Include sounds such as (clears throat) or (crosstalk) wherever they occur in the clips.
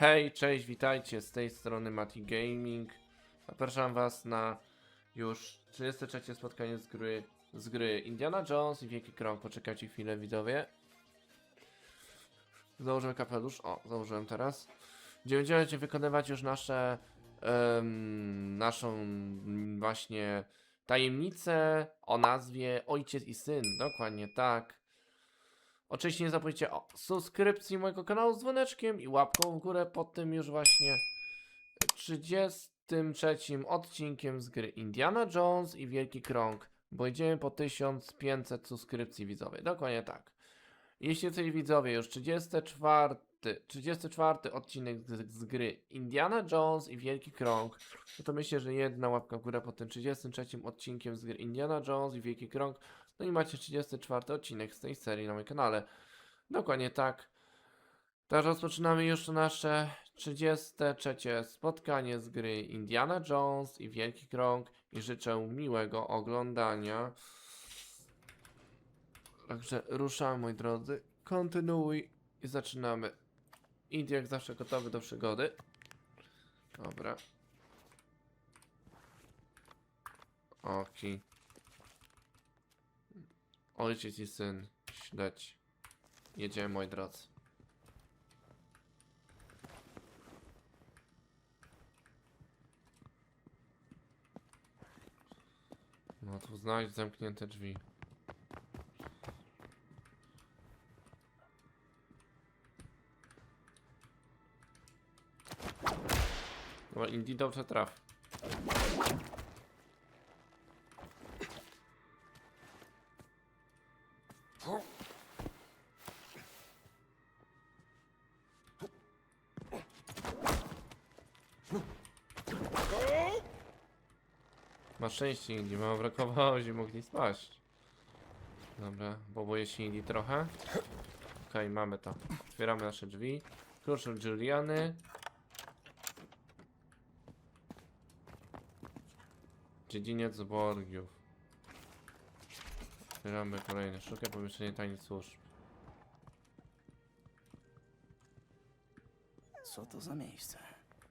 Hej, cześć, witajcie, z tej strony Mati Gaming. Zapraszam was na już 33 spotkanie z gry, z gry Indiana Jones i Wielki Krąg. Poczekajcie chwilę, widzowie. Założymy kapelusz, o, założyłem teraz. Gdzie będziemy wykonywać już nasze, em, naszą właśnie tajemnicę o nazwie Ojciec i Syn. Dokładnie tak. Oczywiście nie zapomnijcie o subskrypcji mojego kanału z dzwoneczkiem i łapką w górę pod tym już właśnie 33 odcinkiem z gry Indiana Jones i Wielki Krąg, bo idziemy po 1500 subskrypcji widzowie, dokładnie tak. Jeśli jesteś widzowie już 34, 34 odcinek z, z gry Indiana Jones i Wielki Krąg, no to myślę, że jedna łapka w górę pod tym 33 odcinkiem z gry Indiana Jones i Wielki Krąg, no i macie 34 odcinek z tej serii na moim kanale. Dokładnie tak. Teraz rozpoczynamy już nasze 33 spotkanie z gry Indiana Jones i Wielki Krąg i życzę miłego oglądania. Także ruszamy moi drodzy. Kontynuuj i zaczynamy. Indy jak zawsze gotowy do przygody. Dobra. Oki. Ojciec i syn. Śledź. Jedziemy moi drodzy. No tu znajdź zamknięte drzwi. No Indy dobrze traf. Ma szczęście Indy, mało brakowało, że mogli spaść. Dobra, bobuję się Indy trochę. Okej, mamy to. Otwieramy nasze drzwi. Klucz od Juliany. Dziedziniec Borgiów. Otwieramy kolejne. Szukaj pomieszczenie tajnych służb. Co to za miejsce?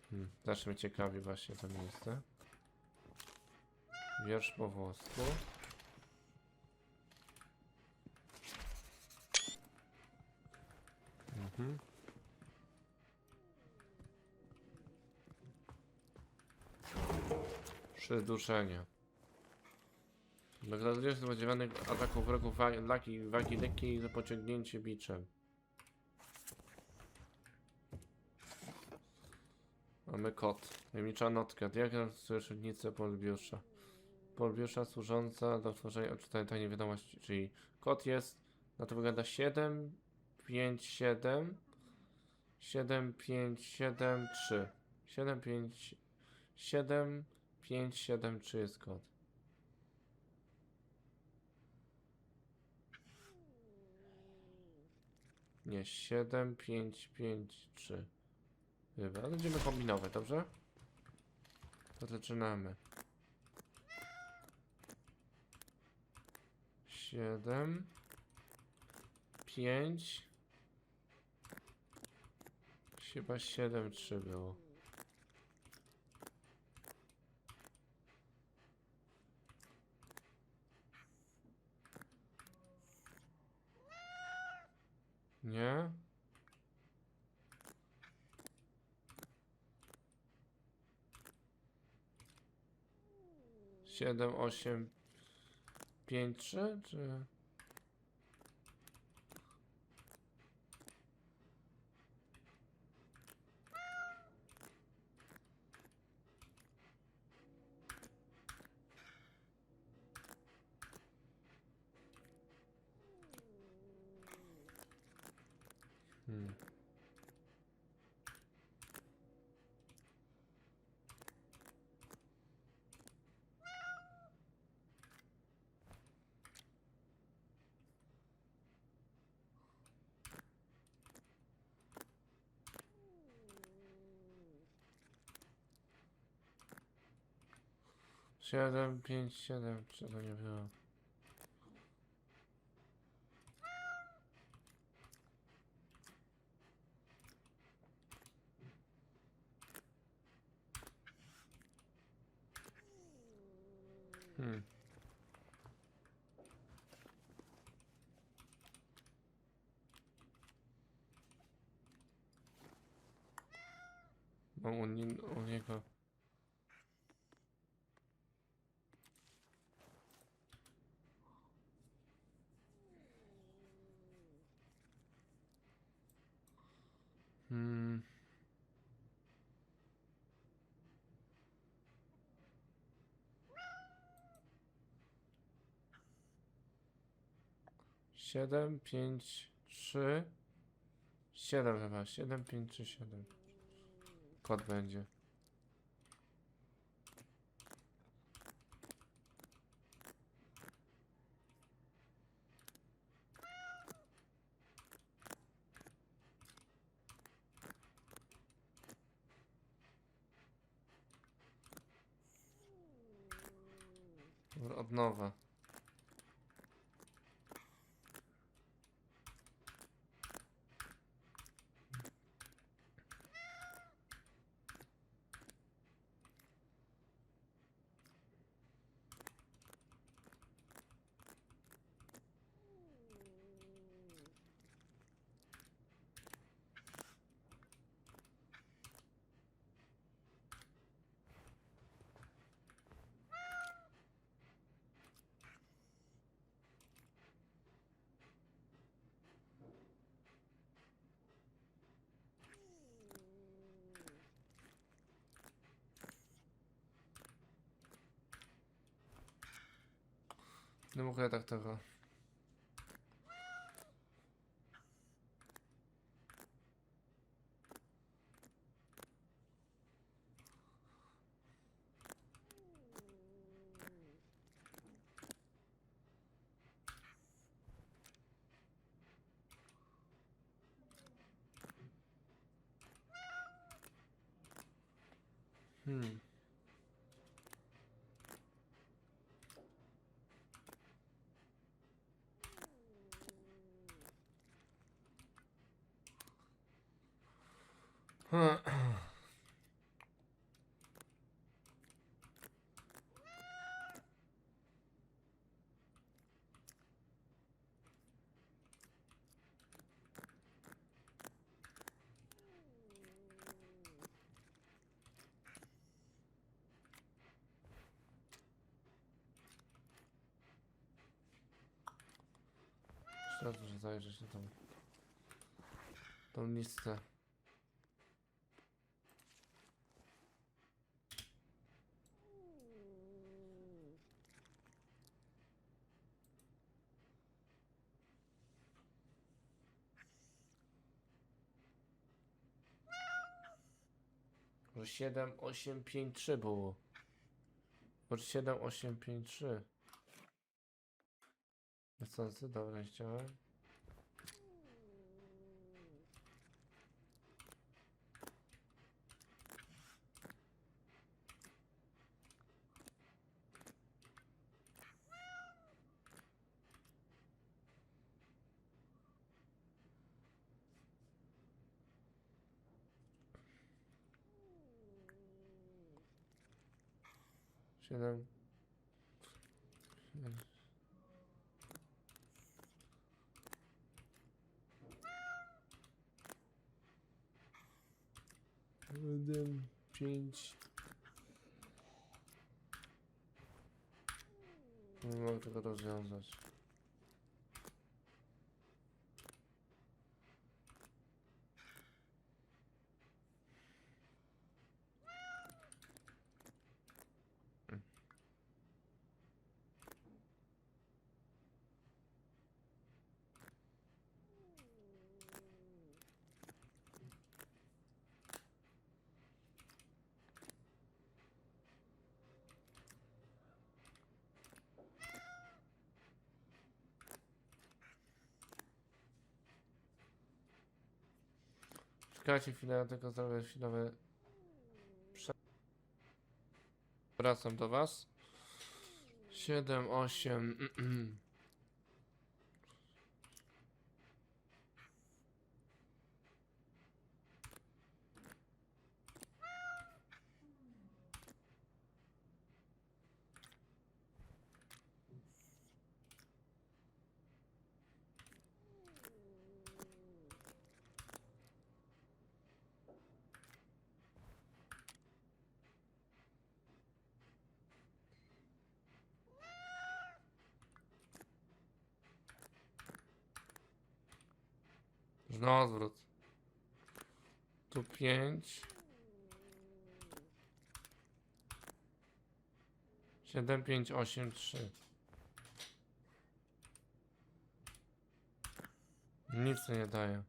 Hmm. Zawsze mnie ciekawi właśnie to miejsce. Wiersz po włosku. Mhm. Przyduszenie. Bezrazliwie spodziewanych ataków wrogów wa- laki, wagi lekkiej za pociągnięcie biczem. Mamy kod. Tajemnicza notka. Diagram słysznicę Polbiusza. Polbiusza służąca do tworzenia odczytania tajnej wiadomości. Czyli kod jest, na to wygląda 7, 5, 7, 7, 5, 7, 3. 7, 5, 7, 5, 7, 3 jest kod. Nie, 7, 5, 5, 3. Chyba, będziemy kombinować, dobrze? To zaczynamy. Siedem. Pięć. Chyba siedem, trzy było. Nie? Siedem, osiem, pięć, trzy, czy... Hmm. Siedem, pięć, siedem, czego nie było. Hmm. Mam u, nie, u niego... Siedem, pięć, trzy. Siedem chyba. Siedem, pięć, trzy, siedem. Kod będzie. Od nowa. Nie mogę tak tego. Hmm. Muszę zajrzeć na tą, tą listę. Może 7, 8, 5, 3 było. Może 7, 8, 5, 3. Niechcący, dobra, chciałem. Siedem. Siedem, pięć. Nie mogę tego rozwiązać. Czekajcie chwilę, ja tylko zrobię chwilowe... Prze... Wracam do was. 7, 8... (clears throat) Na odwrót. Tu 5. 7, 5, 8, 3. Nic nie daje.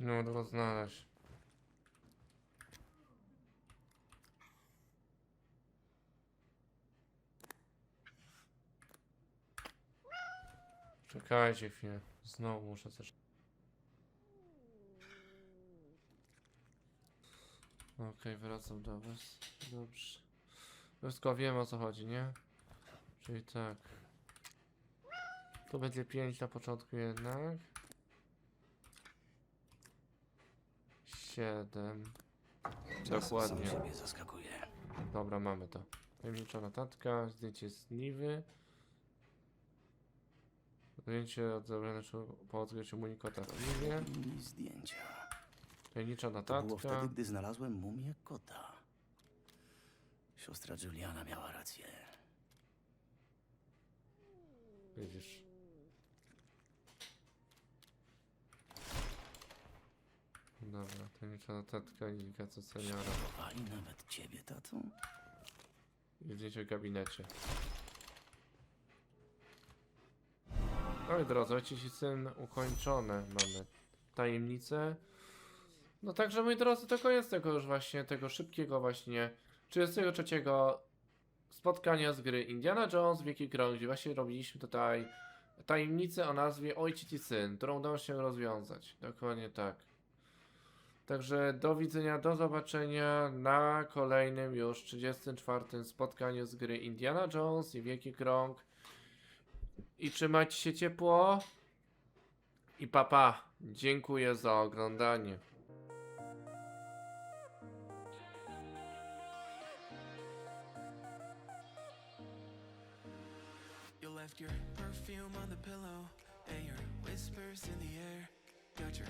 No, to znaleźć. Czekajcie chwilę. Znowu muszę coś. Okej, wracam do was. Dobrze. Wszystko wiem o co chodzi, nie? Czyli tak. Tu będzie 5 na początku jednak. 7. Czas Dokładnie. Sam siebie zaskakuje. Dobra, mamy to. Tajemnicza notatka, zdjęcie z Niwy. Zdjęcie od zabrane po odkryciu Munikota w Niwie. I zdjęcia. Tajemnicza To było notatka. wtedy, gdy znalazłem mumię kota. Siostra Juliana miała rację. Widzisz. Dobra, tajemnicza notatka, indikacja seniora. Szanowali nawet ciebie, tato? I zdjęcie w gabinecie. No i drodzy, ojciec i syn ukończone. Mamy tajemnicę. No także moi drodzy, to koniec tego już właśnie, tego szybkiego właśnie 33 spotkania z gry Indiana Jones Wielki Krąg, gdzie właśnie robiliśmy tutaj tajemnicę o nazwie Ojciec i Syn, którą udało się rozwiązać. Dokładnie tak. Także do widzenia, do zobaczenia na kolejnym już 34 spotkaniu z gry Indiana Jones i Wielki Krąg. I trzymajcie się ciepło. I papa, dziękuję za oglądanie. Your perfume on the pillow and your whispers in the air. Got your